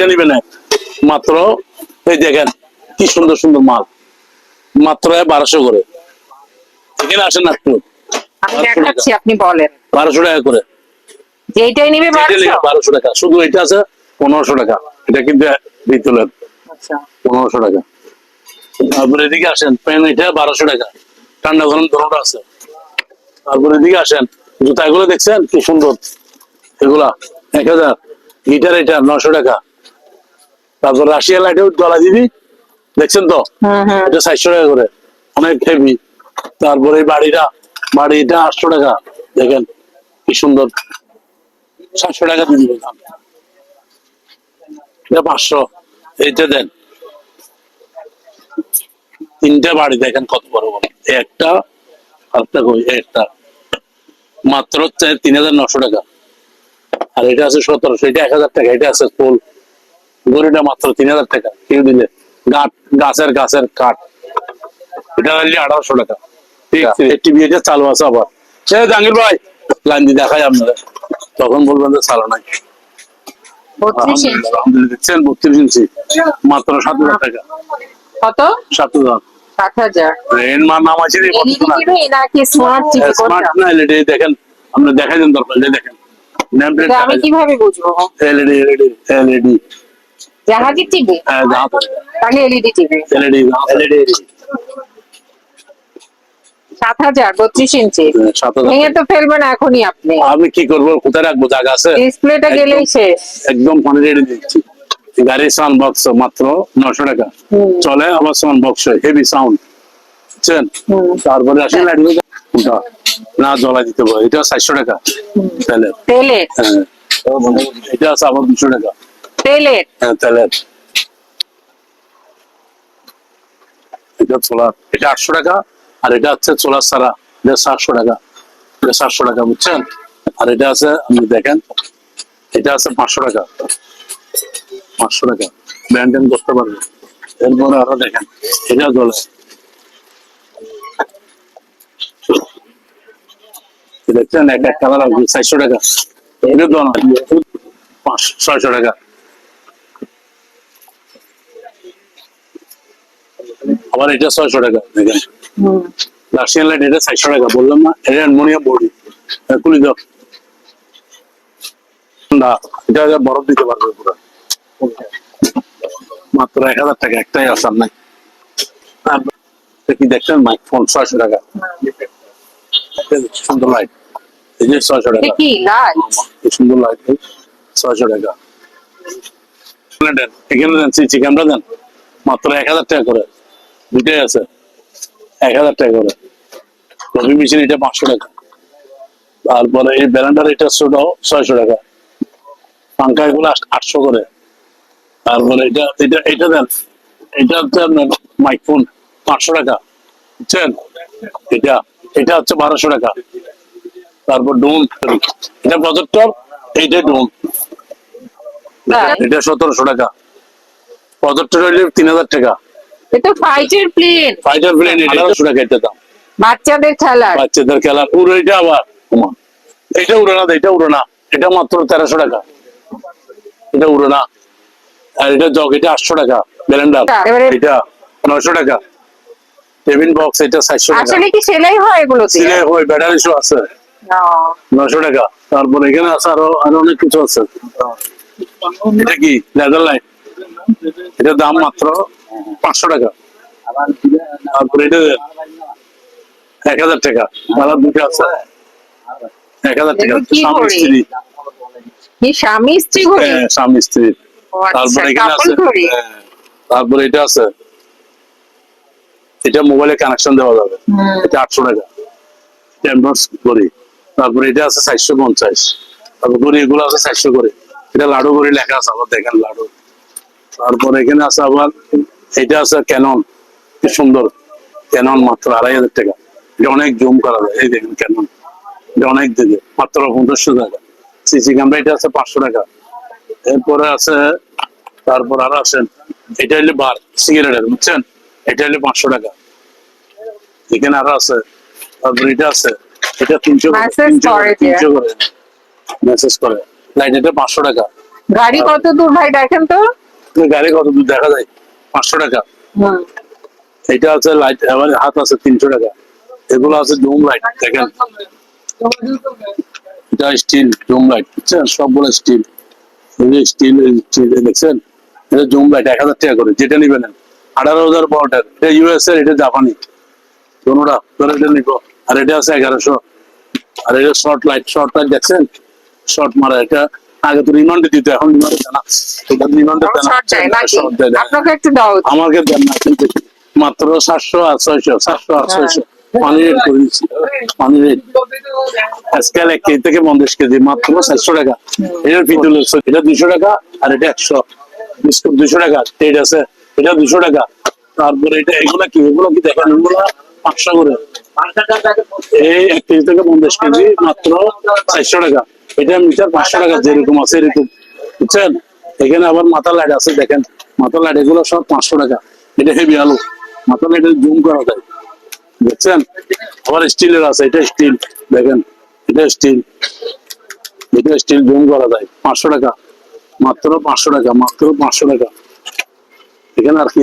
এটা নিবে না। মাত্র এই দেখেন কি সুন্দর সুন্দর মাল। মাত্র বারোশো করে। এখানে আসেন না একটু। আপনি বলেন। বারোশো টাকা করে। যেইটাই নিবে বারোশো? বারোশো টাকা। শুধু এটা আছে পনেরোশো টাকা। এটা কিন্তু বিতুলের আচ্ছা। পনেরোশো টাকা। তারপরে এদিকে আসেন এটা বারোশো টাকা। ঠান্ডা গরম ধরনটা আছে। তারপরে এদিকে আসেন জুতা এগুলো দেখছেন? কি সুন্দর। এগুলা এক হাজার। গিটার এটা নশো টাকা। তারপর রাশিয়া লাইটে গলা দিবি। দেখছেন তো? হুম হুম এটা চারশো টাকা করে। অনেক হেভি তারপরে এই বাড়িটা বাড়িটা আটশো টাকা। দেখেন কি সুন্দর। সাতশো টাকা দিয়ে দিবেন এটা পাঁচশো। এইটা দেন। তিনটা বাড়ি দেখেন কত বড় বড়। একটা আরেকটা কই? একটা। মাত্র হচ্ছে তিন হাজার নশো টাকা। আর এটা আছে সতেরোশো এটা এক হাজার টাকা। এটা আছে ফুল। গড়িটা মাত্র তিন হাজার টাকা। কেউ দিলে গাছ গাছের গাছের কাঠ। এটা হলে আঠারোশো টাকা। ঠিক আছে। চালু আছে আবার। সে জাহাঙ্গীর ভাই লাইন দিয়ে দেখাই আপনারা তখন বলবেন যে চালু নাই। দেখছেন বত্রিশ ইঞ্চি। মাত্র সাত হাজার টাকা। কত? সাত হাজার। সাত এর মা নাম আছে স্মার্ট না এলইডি দেখেন আপনি দেখাই দেন দরকার দেখেন। নেম প্লেট এটা আমি কীভাবে বুঝব? এলইডি এলইডি এলইডি জাহাজি টিভি? হ্যাঁ তাহলে এলইডি টিভি। LED LED. সাত হাজার বত্রিশ ইঞ্চি। ভেঙে তো ফেলবেন এখনই আপনি। আমি কি করব? কোথায় রাখব? জায়গা আছে? ডিসপ্লেটা গেলেই শেষ। একদম ফোনে রেডি দিচ্ছি। গাড়ির সাউন্ড বক্স মাত্র নশো টাকা। হুম। চলে আবার সাউন্ড বক্স হেভি সাউন্ড বুঝছেন। তারপরে আসেন কোনটা? না জ্বলা দিতে পারে এটা চারশো টাকা। তাহলে। তেলের হ্যাঁ। এটা আছে আবার দুশো টাকা। তেলের হ্যাঁ তাহলে এটা সোলার এটা আটশো টাকা, আর এটা হচ্ছে সোলার সারা এটা সাতশো টাকা, এটা সাতশো টাকা, বুঝছেন? আর এটা আছে, আপনি দেখেন, এটা আছে পাঁচশো টাকা পাঁচশো টাকা মেনটেন করতে পারবে। এরপরে আরও দেখেন, এটা চলে দেখছেন, একটা কালার আছে চারশো টাকা। এটা তো না পাঁচশো ছয়শো টাকা। আবার এটা ছয়শো টাকা। দেখেন। রাশিয়ান লাইট এটা চারশো টাকা। বললাম না এটা অ্যালমোনিয়াম বডি। কুলি দাও। না এটা বরফ দিতে পারবে পুরো। মাত্র এক হাজার টাকা একটাই আসার নাই। কি দেখছেন? মাইক ফোন ছয়শো টাকা। সুন্দর লাইট এই যে ছয়শো টাকা। সুন্দর লাইট ছয়শো টাকা। এখানে দেন সিসি ক্যামেরা দেন। মাত্র এক হাজার টাকা করে। দুটাই আছে। এক হাজার টাকা করে। কফি মেশিন এটা পাঁচশো টাকা। তারপরে এই ব্যালেন্ডার এটা ছয়শো টাকা। পাঙ্খা এগুলো আটশো করে। তারপরে এটা এটা এটা দেন। এটা হচ্ছে আপনার মাইকফোন পাঁচশো টাকা। বুঝছেন? এটা এটা হচ্ছে বারোশো টাকা। তারপর ডোন এটা প্রজেক্টর এইটা ডোন হ্যাঁ। এটা সতেরোশো টাকা। প্রজেক্টর হইলে তিন হাজার টাকা। এটা ফাইটার প্লেন ফাইটার প্লেন আঠারোশো টাকা এটা দাম বাচ্চাদের খেলার বাচ্চাদের খেলার উড়ো এটা আবার এটা উড়না এটা উড়না। এটা মাত্র তেরোশো টাকা। এটা উড়না। আর এটা জগ এটা আটশো টাকা। ব্যালেন্ডার এটা নয়শো টাকা। টেবিল বক্স এটা চারশো টাকা। আসলে কি সেলাই হয় এগুলো সিলে ওই ব্যাটারি শো আছে। না নয়শো টাকা। তারপর এখানে আছে আরও আরও অনেক কিছু আছে। এটা কি লেদার লাইট এটার দাম মাত্র পাঁচশো টাকা। তারপরে এটা এক হাজার টাকা। কালার দুটো আছে। এক হাজার টাকা। স্বামী স্ত্রী। স্বামী স্ত্রী হ্যাঁ, স্বামী স্ত্রী। আচ্ছা, তারপরে এখানে আছে। হ্যাঁ, তারপরে এটা আছে। এটা মোবাইলে কানেকশন দেওয়া যাবে। এটা আটশো টাকা। টেম্পার্স করি তারপরে এটা আছে চারশো পঞ্চাশ। তারপর করি এগুলো আছে চারশো করে। এটা লাডু করে লেখা আছে আবার দেখেন লাডু। তারপর এখানে আছে আবার এটা আছে ক্যানন কি সুন্দর। ক্যানন মাত্র আড়াই হাজার টাকা। এটা অনেক জুম করা যায়। এই দেখেন ক্যানন এটা অনেক দিকে মাত্র পঞ্চাশশো টাকা। সিসি ক্যামেরা এটা আছে পাঁচশো টাকা। এরপরে আছে তারপর আরও আছেন এটা হলে বার সিগারেটের বুঝছেন? এটা হলে পাঁচশো টাকা। এখানে আরও আছে। তারপর এটা আছে। এটা তিনশো। তিনশো করে মেসেজ করে। লাইট এটা পাঁচশো টাকা। গাড়ি কত দূর ভাই দেখেন তো? গাড়ি কত দূর দেখা যায়? পাঁচশো টাকা। এটা আছে লাইট আমার হাত আছে তিনশো টাকা। এগুলো আছে জুম লাইট দেখেন। এটা স্টিল জুম লাইট বুঝছেন? সবগুলো স্টিল স্টিল স্টিল দেখছেন? এটা জুম লাইট এক হাজার টাকা করে যেটা নিবেন। আঠারো হাজার বারোটার এটা ইউএস এর এটা জাপানি। কোনোটা তোরা এটা নিবো। আর এটা আছে এগারোশো। আর এটা শর্ট লাইট শর্ট লাইট দেখছেন? শর্ট মারা এটা আগে তো রিমান্ডে দিত এখন রিমান্ডে। আপনাকে একটু দাও। আমাকে দেন না কিন্তু মাত্র সাতশো আর ছয়শো সাতশো আর ছয়শো। পানি রেট করে দিচ্ছি পানি রেট আজকাল এক কেজি থেকে পঞ্চাশ কেজি মাত্র চারশো টাকা। এটার পিতুল এটা দুশো টাকা আর এটা একশো। বিস্কুট দুশো টাকা টেট আছে এটা দুশো টাকা। তারপরে এটা এগুলা কি? এগুলো কি দেখেন? এগুলো পাঁচশো করে। এই এক কেজি থেকে পঞ্চাশ কেজি মাত্র চারশো টাকা। এটা মিটার পাঁচশো টাকা যেরকম আছে এরকম। বুঝছেন? এখানে আবার মাথা লাইট আছে, দেখেন। মাথা লাইট এগুলো সব পাঁচশো টাকা। এটা হেভি আলু। মাথা লাইটের জুম করা যায়। দেখছেন আবার স্টিলের আছে, এটা স্টিল দেখেন, এটা স্টিল এটা স্টিল জুম করা যায়। পাঁচশো টাকা। মাত্র পাঁচশো টাকা, মাত্র পাঁচশো টাকা। এখানে আর কি?